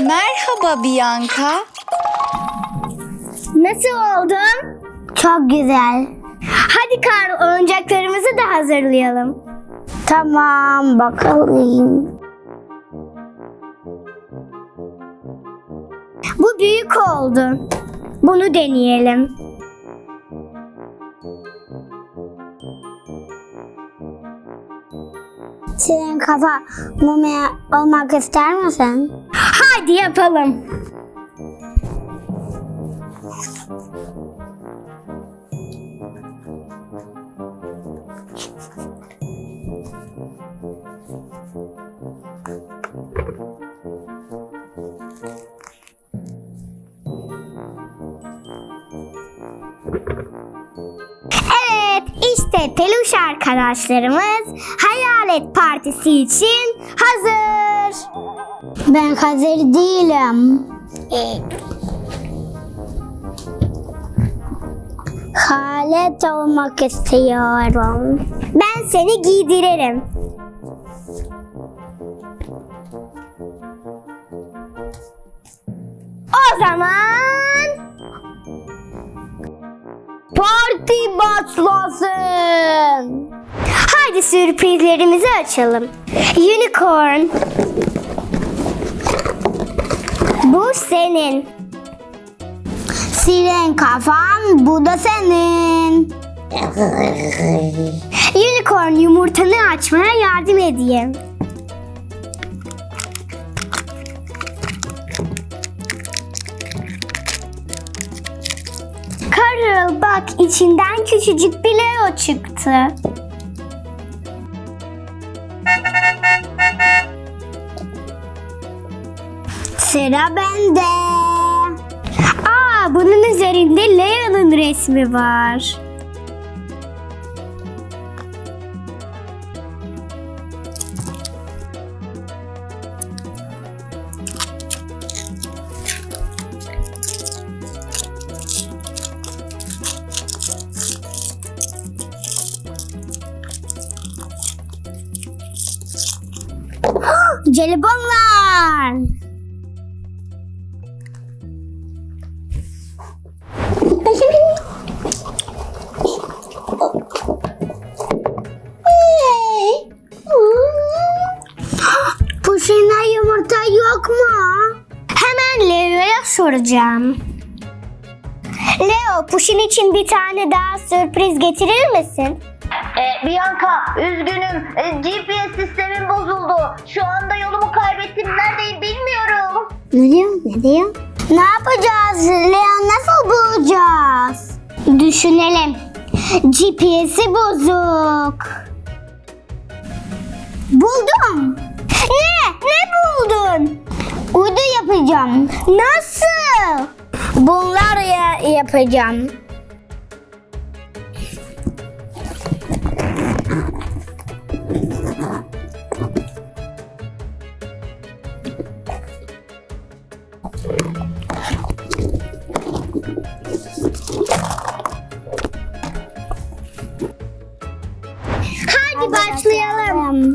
Merhaba Bianca. Nasıl oldun? Çok güzel. Hadi Karl oyuncaklarımızı da hazırlayalım. Tamam bakalım. Bu büyük oldu. Bunu deneyelim. Senin kafa mumya olmak ister misin? Hadi yapalım. Evet, işte peluş arkadaşlarımız Hayalet Partisi için hazır. Ben hazır değilim. Hayalet olmak istiyorum. Ben seni giydiririm. O zaman Parti başlasın. Hadi sürprizlerimizi açalım. Unicorn. Bu senin. Siren kafan, bu da senin. Unicorn yumurtanı açmaya yardım edeyim. Carol bak içinden küçücük bir Leo çıktı. Sıra bende. Aa bunun üzerinde Leo'nun resmi var. Jelibonlar. Soracağım. Leo, Puşin için bir tane daha sürpriz getirir misin? E, Bianca üzgünüm E, GPS sistemim bozuldu. Şu anda yolumu kaybettim. Neredeyim bilmiyorum. Ne diyor? Ne diyor? Ne yapacağız? Leo nasıl bulacağız? Düşünelim. GPS'i bozuk. Buldum. Ne? Ne buldun? Uydu yapacağım. Nasıl? Bunlar ya yapacağım. Hadi başlayalım.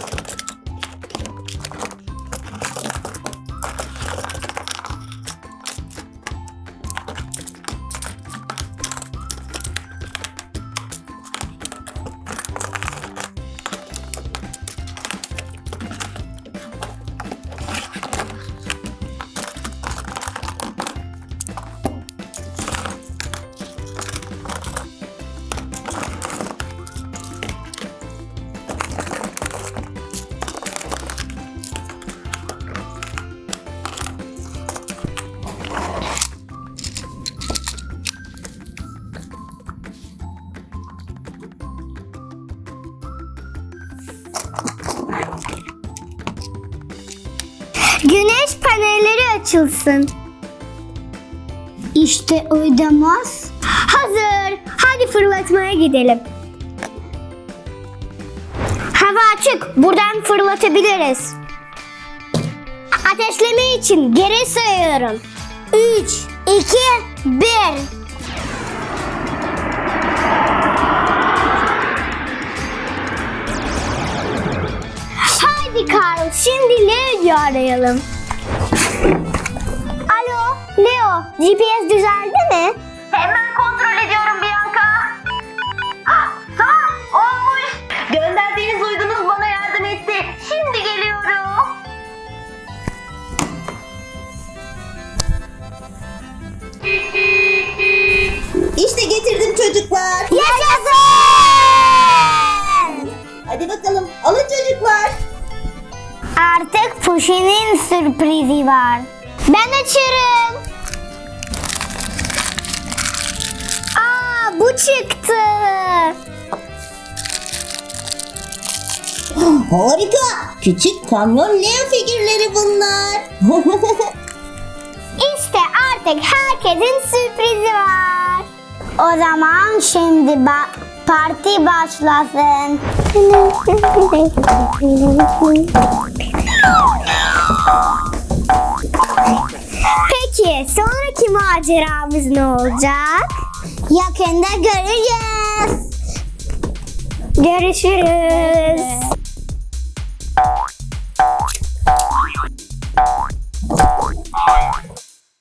Güneş panelleri açılsın. İşte uydamaz. Hazır. Hadi fırlatmaya gidelim. Hava açık. Buradan fırlatabiliriz. Ateşleme için geri sayıyorum. 3, 2, 1. Leo'yu arayalım. Alo, Leo. GPS düzeldi mi? Hemen kontrol ediyorum Bianca. Ah, Tamam olmuş. Gönderdiğiniz uydunuz bana yardım etti. Şimdi geliyorum. İşte getirdim çocuklar. Yaşasın! Hadi bakalım alın. Artık Pushi'nin sürprizi var. Ben açarım. Aa bu çıktı. Harika. Küçük kamyon Leo figürleri bunlar. İşte artık herkesin sürprizi var. O zaman şimdi ba- parti başlasın. Peki sonraki maceramız ne olacak? Yakında göreceğiz. Görüşürüz.